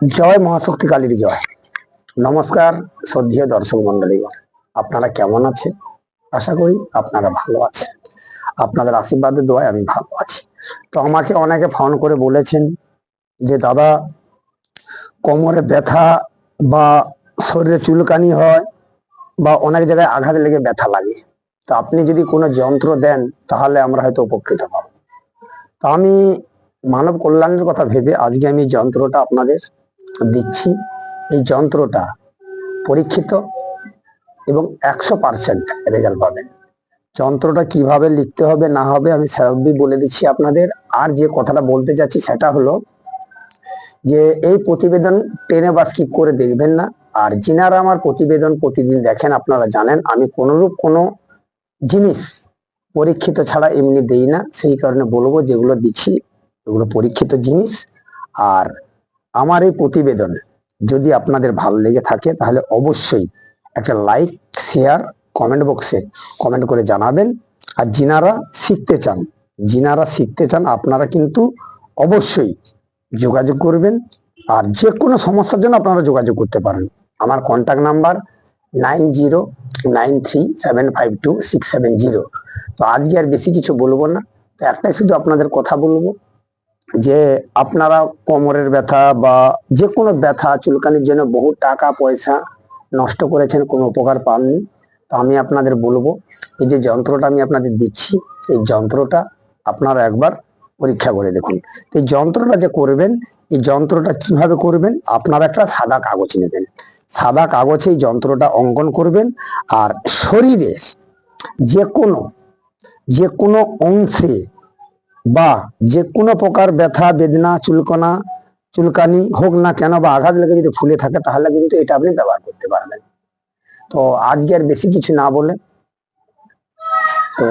জয় মহাশক্তি কালীর জয়। নমস্কার, শ্রদ্ধেয় দর্শক মন্ডলীগণ আপনারা কেমন আছেন? আশা করি আপনারা ভালো আছেন। আপনাদের আশীর্বাদের দোয়ায় আমি ভালো আছি। তো আমাকে অনেকে ফোন করে বলেছেন যে, দাদা, কোমরে ব্যথা বা শরীরে চুলকানি হয় বা অনেক জায়গায় আঘাত লেগে ব্যথা লাগে, তো আপনি যদি কোনো যন্ত্র দেন, তাহলে আমরা হয়তো উপকৃত হব। তো আমি মানব কল্যাণের কথা ভেবে আজকে আমি যন্ত্রটা আপনাদের দিচ্ছি এই যন্ত্রটা পরীক্ষিত এবং একশো পার্সেন্ট রেজাল্ট পাবেন যন্ত্রটা কীভাবে লিখতে হবে, না হবে, আমি সবই বলে দিচ্ছি আপনাদের। আর যে কথাটা বলতে যাচ্ছি সেটা হলো যে এই প্রতিবেদন টেনে বা স্কিপ করে দেখবেন না। আর যিনারা আমার প্রতিবেদন প্রতিদিন দেখেন, আপনারা জানেন, আমি কোনোরূপ কোনো জিনিস পরীক্ষিত ছাড়া এমনি দেই না। সেই কারণে বলব যেগুলো দিচ্ছি, এগুলো পরীক্ষিত জিনিস। আর আমার এই প্রতিবেদন যদি আপনাদের ভালো লেগে থাকে, তাহলে অবশ্যই একটা লাইক শেয়ার কমেন্ট বক্সে কমেন্ট করে জানাবেন। আর যিনারা শিখতে চান, যিনারা শিখতে চান, আপনারা কিন্তু অবশ্যই যোগাযোগ করবেন। আর যে কোনো সমস্যার জন্য আপনারা যোগাযোগ করতে পারেন। আমার contact number nine zero nine three seven five two six seven zero তো আজকে আর বেশি কিছু বলব না। তো একটাই শুধু আপনাদের কথা বলব। যে আপনারা কোমরের ব্যথা বা যে কোনো ব্যথা, চুলকানির জন্য বহু টাকা, পয়সা নষ্ট করেছেন, কোনো উপকার পাননি। তো আমি আপনাদের বলব, এই যে যন্ত্রটা আমি আপনাদের দিচ্ছি, এই যন্ত্রটা আপনারা একবার পরীক্ষা করে দেখুন। এই যন্ত্রটা যে করবেন, এই যন্ত্রটা কীভাবে করবেন, আপনারা একটা সাদা কাগজ নেবেন। সাদা কাগজে এই যন্ত্রটা অঙ্কন করবেন আর শরীরের যে কোনো যে কোনো অংশে বা যে কোনো প্রকার ব্যথা, বেদনা, চুলকনা, চুলকানি হোক না কেন বা আঘাত লেগে যদি ফুলে থাকে, তাহলে কিন্তু এটা আপনি ব্যবহার করতে পারবেন। তো আজকে আর বেশি কিছু না বলে। তো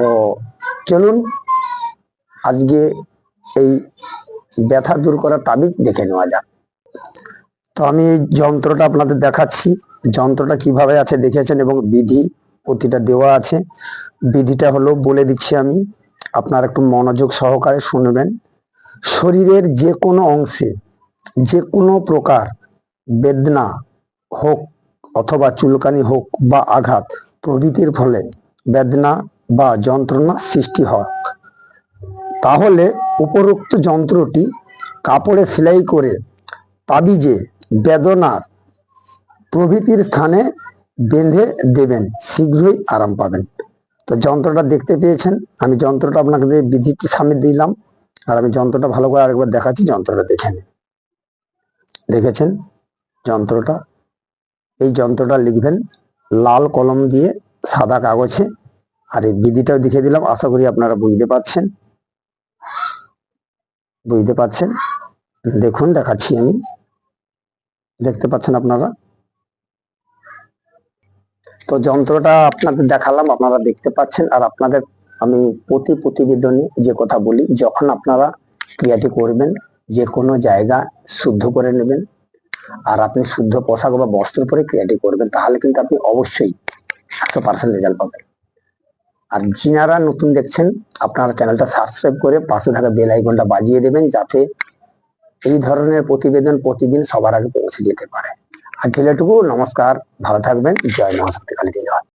চলুন, আজকে এই ব্যথা দূর করার তাবিজ দেখে নেওয়া যাক। তো আমি এই যন্ত্রটা আপনাদের দেখাচ্ছি। যন্ত্রটা কীভাবে আছে দেখেছেন এবং বিধি প্রতিটা দেওয়া আছে। বিধিটা হলো বলে দিচ্ছি আমি। আপনার একটু মনোযোগ সহকারে শুনবেন। শরীরের যে কোনো অংশে যে কোনো প্রকার বেদনা হোক অথবা চুলকানি হোক বা আঘাত, প্রভৃতির ফলে বেদনা বা যন্ত্রণা সৃষ্টি হোক তাহলে উপরোক্ত যন্ত্রটি কাপড়ে সেলাই করে তাবিজে বেদনার প্রভৃতির স্থানে বেঁধে দেবেন, শীঘ্রই আরাম পাবেন। তো যন্ত্রটা দেখতে পেয়েছেন। আমি যন্ত্রটা আপনাকে দিয়ে বিধিটি সামনে দিলাম। আর আমি যন্ত্রটা ভালো করে আরেকবার দেখাচ্ছি, যন্ত্রটা দেখে নিন। দেখেছেন? যন্ত্রটা, এই যন্ত্রটা লিখবেন লাল কলম দিয়ে সাদা কাগজে। আর এই বিধিটাও দেখে দিলাম, আশা করি আপনারা বুঝতে পারছেন। বুঝতে পারছেন? দেখুন, দেখাচ্ছি আমি। দেখতে পাচ্ছেন আপনারা? তো যন্ত্রটা আপনাদের দেখালাম, আপনারা দেখতে পাচ্ছেন, আর আপনাদের আমি প্রতি প্রতিবেদনে যে কথা বলি, যখন আপনারা ক্রিয়াটি করবেন, যে কোনো জায়গা শুদ্ধ করে নেবেন, আর আপনি শুদ্ধ পোশাক বা বস্ত্র পরে ক্রিয়াটি করবেন, তাহলে কিন্তু আপনি অবশ্যই একশো পার্সেন্ট রেজাল্ট পাবেন। আর যিনারা নতুন দেখছেন, আপনারা চ্যানেলটা সাবস্ক্রাইব করে পাশে থাকা বেল আইকনটা বাজিয়ে দেবেন, যাতে এই ধরনের প্রতিবেদন প্রতিদিন সবার আগে পৌঁছে যেতে পারে। আর ছেলেটুকু নমস্কার ভালো থাকবেন জয় মহাশক্তি কালী জয়।